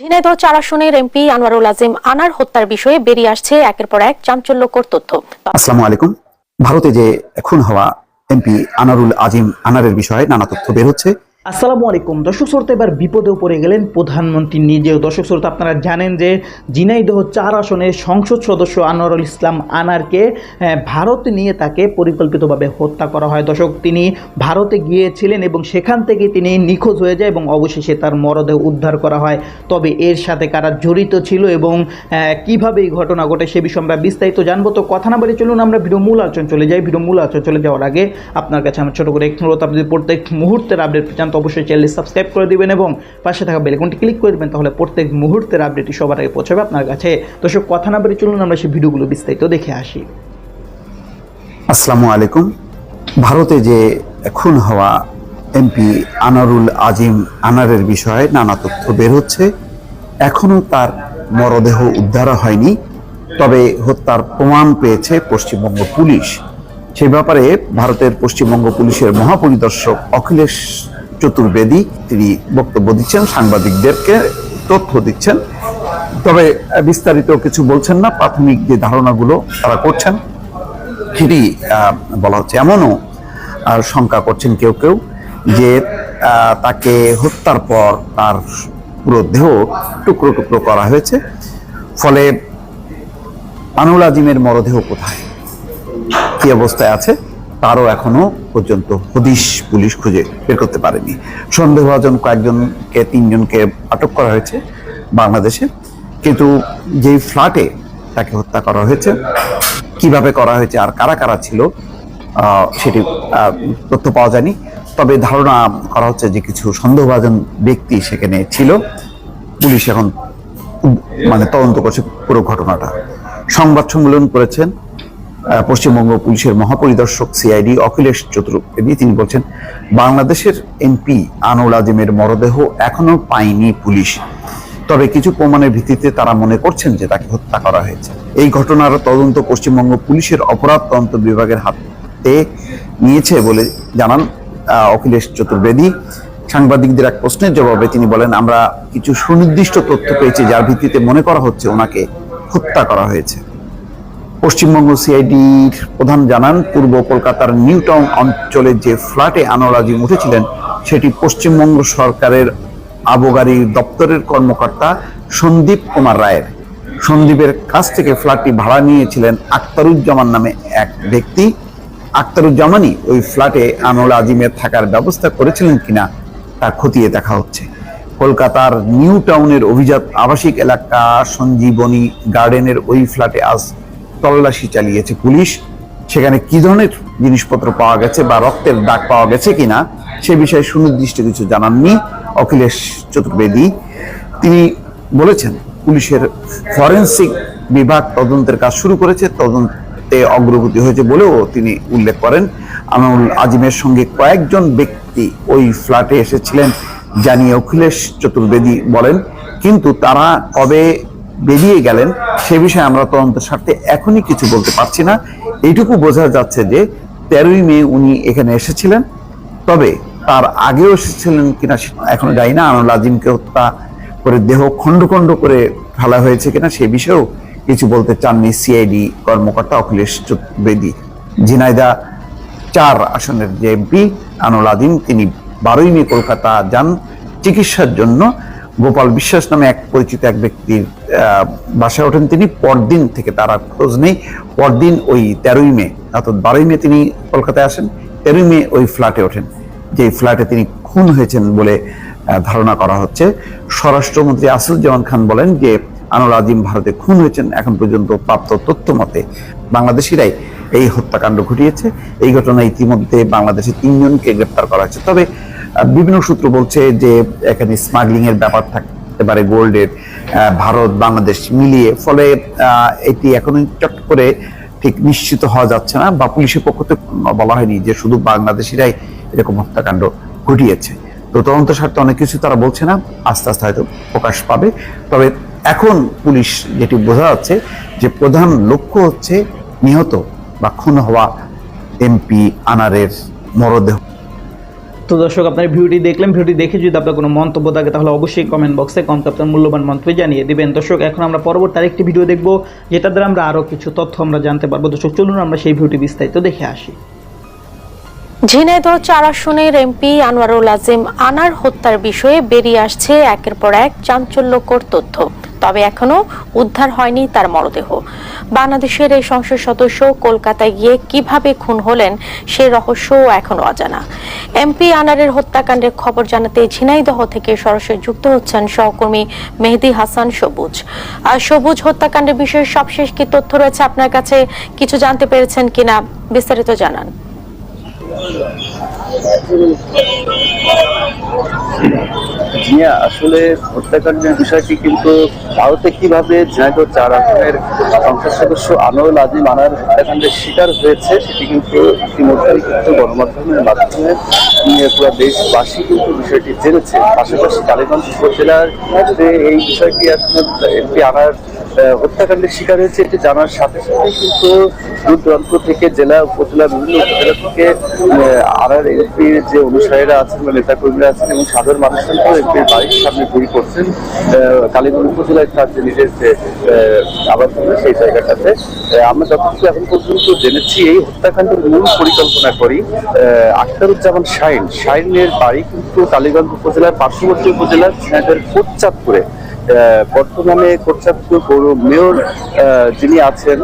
ঝিনাইদহ চার আসনের এমপি আনোয়ারুল আজিম আনার হত্যার বিষয়ে বেরিয়ে আসছে একের পর এক চাঞ্চল্যকর তথ্য। আসসালামু আলাইকুম। ভারতে যে খুন হওয়া এমপি আনারুল আজিম আনারের বিষয়ে নানা তথ্য বের হচ্ছে। আসসালামু আলাইকুম। দর্শক শ্রোতা, এবার বিপদেও পড়ে গেলেন প্রধানমন্ত্রী নিজেও। দর্শক শ্রোতা, আপনারা জানেন যে ঝিনাইদহ চার আসনের সংসদ সদস্য আনোয়ারুল ইসলাম আনারকে ভারত নিয়ে তাকে পরিকল্পিতভাবে হত্যা করা হয়। দর্শক, তিনি ভারতে গিয়েছিলেন এবং সেখান থেকে তিনি নিখোঁজ হয়ে যায় এবং অবশেষে তার মরদেহ উদ্ধার করা হয়। তবে এর সাথে কারা জড়িত ছিল এবং কীভাবে এই ঘটনা ঘটে সে বিষয়ে আমরা বিস্তারিত জানব। তো কথা না বলে চলুন, আমরা ভিডিও মূল আলোচনা চলে যাই। ভিডিও মূল আলোচনা চলে যাওয়ার আগে আপনার কাছে আমার ছোটো করে একটু আপনি প্রত্যেক মুহূর্তের আপডেট চান তো অবশ্যই চ্যানেল সাবস্ক্রাইব করে দিবেন এবং পাশে থাকা বেলকনটি ক্লিক করে দেবেন, তাহলে প্রত্যেক মুহূর্তের আপডেটটি সবার আগে পৌঁছাবে আপনার কাছে। তো সব কথা না বলে চলুন, আমরা সেই ভিডিওগুলো বিস্তারিত দেখে আসি। আসসালামু আলাইকুম। ভারতে যে খুন হওয়া এমপি আনারুল আজিম আনারের বিষয়ে নানা তথ্য বের হচ্ছে। এখনও তার মরদেহ উদ্ধার হয়নি, তবে হত্যার প্রমাণ পেয়েছে পশ্চিমবঙ্গ পুলিশ। সে ব্যাপারে ভারতের পশ্চিমবঙ্গ পুলিশের মহাপরিদর্শক অখিলেশ চতুর্বেদী তিনি বক্তব্য দিচ্ছেন, সাংবাদিকদেরকে তথ্য দিচ্ছেন। তবে বিস্তারিত কিছু বলছেন না, প্রাথমিক যে ধারণাগুলো তারা করছেন, সেটি বলা হচ্ছে এমনও শঙ্কা করছেন কেউ কেউ যে তাকে হত্যার পর তার পুরো দেহ টুকরো টুকরো করা হয়েছে। ফলে আনুল আজিমের মরদেহ কোথায়? কি অবস্থায় আছে? তারও এখনও পর্যন্ত হদিশ পুলিশ খুঁজে বের করতে পারেনি। সন্দেহভাজন কয়েকজনকে, তিনজনকে আটক করা হয়েছে বাংলাদেশে। কিন্তু যেই ফ্ল্যাটে তাকে হত্যা করা হয়েছে, কীভাবে করা হয়েছে আর কারা কারা ছিল সেটি তথ্য পাওয়া যায়নি। তবে ধারণা করা হচ্ছে যে কিছু সন্দেহভাজন ব্যক্তি সেখানে ছিল। পুলিশ এখন মানে তদন্ত করছে পুরো ঘটনাটা। সংবাদ সম্মেলন করেছেন পশ্চিমবঙ্গ পুলিশের মহাপরিদর্শক সিআইডি অখিলেশ চতুর্বেদী, তিনি বলছেন, বাংলাদেশের এমপি আনোয়ার আজিমের মরদেহ এখনও পায়নি পুলিশ। তবে কিছু প্রমাণের ভিত্তিতে তারা মনে করছেন যে তাকে হত্যা করা হয়েছে। এই ঘটনার তদন্ত পশ্চিমবঙ্গ পুলিশের অপরাধ তদন্ত বিভাগের হাতে নিয়েছে বলে জানান অখিলেশ চতুর্বেদী। সাংবাদিকদের এক প্রশ্নের জবাবে তিনি বলেন, আমরা কিছু সুনির্দিষ্ট তথ্য পেয়েছি যার ভিত্তিতে মনে করা হচ্ছে ওনাকে হত্যা করা হয়েছে। পশ্চিমবঙ্গ সিআইডির প্রধান জানান, পূর্ব কলকাতার নিউ টাউন অঞ্চলে যে ফ্ল্যাটে আনোয়ার আজিম উঠেছিলেন, সেটি পশ্চিমবঙ্গ সরকারের আবগারি দপ্তরের কর্মকর্তা সন্দীপ কুমার রায়ের। সন্দীপের কাছ থেকে ফ্ল্যাটটি ভাড়া নিয়েছিলেন আক্তারুজ্জামান নামে এক ব্যক্তি। আক্তারুজ্জামানই ওই ফ্ল্যাটে আনোয়ার আজিমের থাকার ব্যবস্থা করেছিলেন কিনা তা খতিয়ে দেখা হচ্ছে। কলকাতার নিউ টাউনের অভিজাত আবাসিক এলাকা সঞ্জীবনী গার্ডেনের ওই ফ্ল্যাটে আজ তল্লাশি চালিয়েছে পুলিশ। সেখানে কি ধরনের জিনিসপত্র পাওয়া গেছে বা রক্তের দাগ পাওয়া গেছে কিনা, সে বিষয়ে সুনির্দিষ্ট কিছু জানাননি অখিলেশ চতুর্বেদী। তিনি বলেছেন, পুলিশের ফরেন্সিক বিভাগ তদন্তের কাজ শুরু করেছে, তদন্তে অগ্রগতি হয়েছে বলেও তিনি উল্লেখ করেন। আনোয়ার আজিমের সঙ্গে কয়েকজন ব্যক্তি ওই ফ্ল্যাটে এসেছিলেন জানিয়ে অখিলেশ চতুর্বেদী বলেন। কিন্তু তারা কবে বেরিয়ে গেলেন, সে বিষয়ে আমরা তদন্তের স্বার্থে এখনই কিছু বলতে পারছি না। এইটুকু বোঝা যাচ্ছে যে তেরোই মে উনি এখানে এসেছিলেন। তবে তার আগেও এসেছিলেন কিনা এখনও জানি না। আনোয়ার আজিমকে হত্যা করে দেহ খণ্ড খণ্ড করে ফেলা হয়েছে কিনা সে বিষয়েও কিছু বলতে চাননি সিআইডি কর্মকর্তা অখিলেশ চতুর্বেদী ঝিনাইদা চার আসনের যে এমপি আনোয়ার আজিম, তিনি বারোই মে কলকাতা যান চিকিৎসার জন্য। গোপাল বিশ্বাস নামে এক পরিচিত এক ব্যক্তির বাসায় ওঠেন তিনি। পরদিন থেকে তারা খোঁজ নেই। পরদিন ওই তেরোই মে, অর্থাৎ বারোই মে তিনি কলকাতায় আসেন। তেরোই মে ওই ফ্ল্যাটে ওঠেন যে ফ্ল্যাটে তিনি খুন হয়েছেন বলে ধারণা করা হচ্ছে। স্বরাষ্ট্রমন্ত্রী আসুজ্জামান খান বলেন যে, আনোয়ার আজিম ভারতে খুন হয়েছেন। এখন পর্যন্ত প্রাপ্ত তথ্য মতে বাংলাদেশিরাই এই হত্যাকাণ্ড ঘটিয়েছে। এই ঘটনায় ইতিমধ্যে বাংলাদেশে তিনজনকে গ্রেপ্তার করা হয়েছে। তবে বিভিন্ন সূত্র বলছে যে এখানে স্মাগলিং এর ব্যাপার থাকতে পারে গোল্ডের ভারত, বাংলাদেশ মিলিয়ে। ফলে এটি এখনও চট করে ঠিক নিশ্চিত হওয়া যাচ্ছে না বা পুলিশের পক্ষ থেকে বলা হয়নি যে শুধু বাংলাদেশিরাই এরকম হত্যাকাণ্ড ঘটিয়েছে। তো তদন্ত স্বার্থে অনেক কিছু তারা বলছে না, আস্তে আস্তে হয়তো প্রকাশ পাবে। তবে এখন পুলিশ যেটি বোঝা যাচ্ছে যে প্রধান লক্ষ্য হচ্ছে নিহত বা খুন হওয়া এমপি আনারের মরদেহ। তো দর্শক, আপনার ভিডিওটি দেখলেন, ভিডিওটি দেখে যদি আপনার কোনো মন্তব্য থাকে, তাহলে অবশ্যই কমেন্ট বক্সে কম আপনার মূল্যবান মন্তব্য জানিয়ে দিবেন। দর্শক, এখন আমরা পরবর্তী আরেকটি ভিডিও দেখব যেটা দ্বারা আমরা আরও কিছু তথ্য আমরা জানতে পারব। দর্শক, চলুন আমরা সেই ভিডিওটি বিস্তারিত দেখে আসি। ঝিনাইদহ চার এমপি আনোয়ারুল আজিম আনার হত্যার বিষয়ে বেরিয়ে আসছে একের পর এক চাঞ্চল্যকর তথ্য। তবে এখনও উদ্ধার হয়নি তার মরদেহ। বাংলাদেশের এই সংসদ সদস্য কলকাতায় গিয়ে কীভাবে খুন হলেন সে রহস্য এখনও অজানা। এমপি আনারের হত্যাকাণ্ডের খবর জানাতে ঝিনাইদহ থেকে সরাসরি যুক্ত হচ্ছেন সহকর্মী মেহেদি হাসান সবুজ। আর সবুজ, হত্যাকাণ্ডের বিষয়ে সবশেষ কি তথ্য রয়েছে আপনার কাছে? কিছু জানতে পেরেছেন কিনা? বিস্তারিত জানান। জিয়া, আসলে হত্যাকাণ্ডের বিষয়টি কিন্তু ভারতে কীভাবে ঝিনাইদহ চার আসনের সংসদ সদস্য আনোয়ারুল আজিম আনার হত্যাকাণ্ডের শিকার হয়েছে, সেটি কিন্তু ইতিমধ্যেই কিন্তু গণমাধ্যমের মাধ্যমে নিয়ে পুরো দেশবাসী কিন্তু বিষয়টি জেনেছে। পাশাপাশি কালীগঞ্জ উপজেলার যে এই বিষয়টি আসলে এমপি আনার হত্যাকাণ্ডের শিকার হয়েছে, এটি জানার সাথে সাথে কিন্তু দূর দূরান্ত থেকে জেলা, উপজেলা, বিভিন্ন উপজেলা থেকে আর এমপির যে অনুসারীরা আছেন বা নেতাকর্মীরা আছেন এবং সাধারণ মানুষ এমপির বাড়ির সামনে ঘুরি করছেন কালীগঞ্জ উপজেলায় তার যে নিজের যে ভূমি, সেই জায়গাটাতে আমরা যতটুকু এখন পর্যন্ত জেনেছি এই হত্যাকাণ্ডের মূল পরিকল্পনা করি আখতারুজ্জামান শাইন। শাইনের বাড়ি কিন্তু কালীগঞ্জ উপজেলার পার্শ্ববর্তী উপজেলার ঝিনাইদের কোটচাঁদপুরে। বর্তমানে কোটচাঁদপুর পৌর মেয়র যিনি আছেন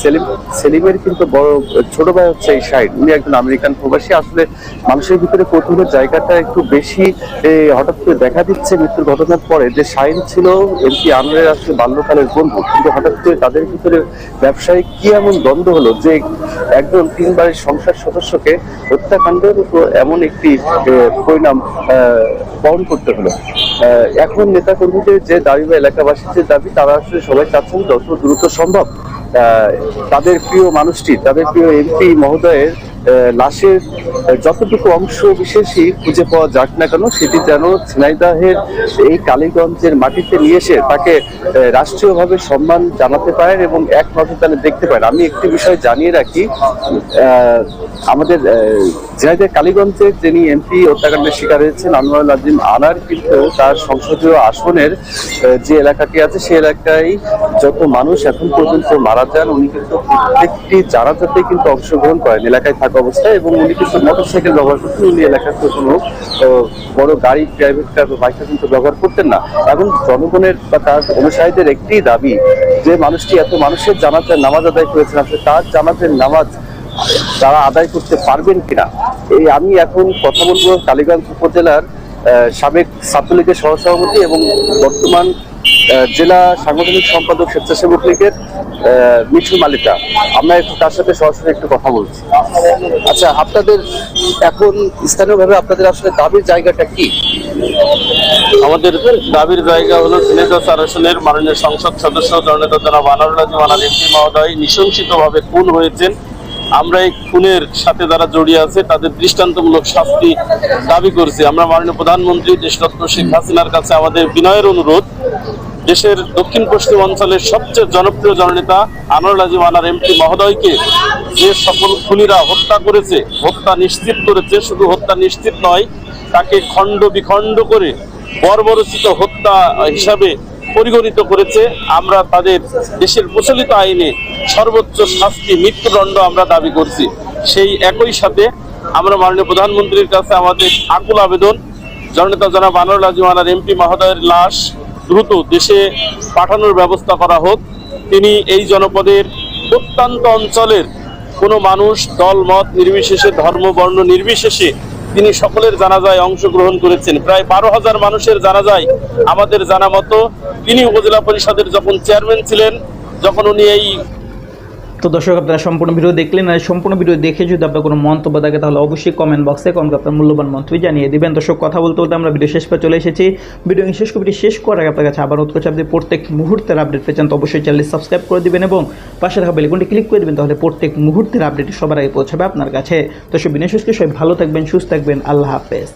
সেলিম সেলিমের কিন্তু বড়, ছোট ভাই হচ্ছে এই শাইন উনি একজন আমেরিকান প্রবাসী। আসলে মানুষের ভিতরে কৌতূহলের জায়গাটা একটু বেশি হঠাৎ করে দেখা দিচ্ছে মৃত্যুর ঘটনার পরে যে শাইন ছিল এমপি আনোয়ারের আসলে বাল্যকালের বন্ধু। কিন্তু হঠাৎ করে তাদের ভিতরে ব্যবসায়িক কি এমন দ্বন্দ্ব হলো যে একজন তিনবারের সংসার সদস্যকে হত্যাকাণ্ডের এমন একটি পরিণাম বহন করতে হলো? এখন নেতা কর্মীদের যে দাবি বা এলাকাবাসীর যে দাবি, তারা আসলে সবাই চাচ্ছেন যত দ্রুত সম্ভব তাদের প্রিয় মানুষটি, তাদের প্রিয় এমপি মহোদয়ের লাশের যতটুকু অংশ বিশেষই খুঁজে পাওয়া যাক না কেন, সেটি যেন ঝিনাইদাহের এই কালীগঞ্জের মাটিতে নিয়ে এসে তাকে রাষ্ট্রীয়ভাবে সম্মান জানাতে পারেন এবং এক নজর দেখতে পারেন। আমি একটি বিষয় জানিয়ে রাখি আমাদের আহ, ঝিনাইদহ কালীগঞ্জের যিনি এমপি হত্যাকাণ্ডের শিকার হয়েছেন আনোয়ারুল আজিম আনার কিন্তু তার সংসদীয় আসনের যে এলাকাটি আছে সেই এলাকায় যত মানুষ এখন পর্যন্ত মারা যান উনি কিন্তু প্রত্যেকটি জানাজাতে কিন্তু অংশগ্রহণ করেন এলাকায় থাকা অবস্থায় এবং উনি কিন্তু মোটরসাইকেল ব্যবহার করতেন উনি এলাকাতে কোনো বড় গাড়ি প্রাইভেট কার বাইকটা কিন্তু ব্যবহার করতেন না। এবং জনগণের বা তার অনুসারীদের একটি দাবি যে মানুষটি এত মানুষের জানাজার নামাজ আদায় করেছেন আসলে তার জানাজের নামাজ তারা আদায় করতে পারবেন কিনা? এই আমি এখন কথা বলব কালীগঞ্জ উপজেলার সাবেক ছাত্রলীগের সহসভাপতি এবং বর্তমান জেলা সাংগঠনিক সম্পাদক স্বেচ্ছাসেবক লীগের আহ, মিঠু মালিকা। আমরা একটু তার সাথে সরাসরি একটু কথা বলছি। আচ্ছা আপনাদের এখন স্থানীয়ভাবে আপনাদের আসলে দাবির জায়গাটা কি? আমাদের দাবির জায়গা হলো ঝিনেদহ চার আসনের মাননীয় সংসদ সদস্য জননেতা জনাব আনারুল আজিম আনার এমপি মহোদয় খুন হয়েছেন। আমরা এই খুনের সাথে যারা জড়িয়ে আছে, তাদের দৃষ্টান্তমূলক শাস্তি দাবি করছি। আমরা মাননীয় প্রধানমন্ত্রী দেশরত্ন শেখ হাসিনার কাছে আমাদের বিনয়ের অনুরোধ। দেশের দক্ষিণ পশ্চিম অঞ্চলের সবচেয়ে জনপ্রিয় জননেতা আনোয়ার আজিম আনার এমপি মহোদয়কে যে সকল খুনিরা হত্যা করেছে, হত্যা নিশ্চিত করেছে, শুধু হত্যা নিশ্চিত নয়, তাকে খণ্ড বিখণ্ড করে বর্বরচিত হত্যা হিসাবে পরিগণিত করেছে। আমরা তাদের দেশের প্রচলিত আইনে সর্বোচ্চ শাস্তি মৃত্যুদণ্ড আমরা দাবি করছি। সেই একই সাথে আমরা মাননীয় প্রধানমন্ত্রীর কাছে আমাদের আকুল আবেদন, জননেতা জনাব আনোয়ার আজিমানার এমপি মহোদয়ের লাশ দ্রুত দেশে পাঠানোর ব্যবস্থা করা হোক। তিনি এই জনপদের প্রত্যন্ত অঞ্চলের কোনো মানুষ, দল, মত নির্বিশেষে, ধর্ম, বর্ণ নির্বিশেষে তিনি সকলের জানাজায় অংশগ্রহণ করেছেন। প্রায় বারো হাজার মানুষের জানাজায় আমাদের জানা মতো তিনি উপজেলা পরিষদের যখন চেয়ারম্যান ছিলেন, যখন উনি এই তো দর্শক, আপনারা সম্পূর্ণ ভিডিও দেখলেন আর সম্পূর্ণ ভিডিও দেখে যদি আপনার কোনো মন্তব্য থাকে, তাহলে অবশ্যই কমেন্ট বক্সে কমেন্ট আপনার মূল্যবান মন্তব্য জানিয়ে দিবেন। দর্শক, কথা বলতে বলতে আমরা ভিডিও শেষ পর চলে এসেছি। ভিডিও শেষ কবিটি শেষ করার আগে আপনার কাছে আবার অনুরোধ করছি, আপনি প্রত্যেক মুহূর্তের আপডেট পেয়েছেন তো অবশ্যই চ্যানেল সাবস্ক্রাইব করে দিবেন এবং পাশে থাকা বেলকনটি ক্লিক করে দিবেন, তাহলে প্রত্যেক মুহূর্তের আপডেট সবার আগে পৌঁছাবে আপনার কাছে। তো সব বিশেষ করে সবাই ভালো থাকবেন, সুস্থ থাকবেন, আল্লাহ হাফেজ।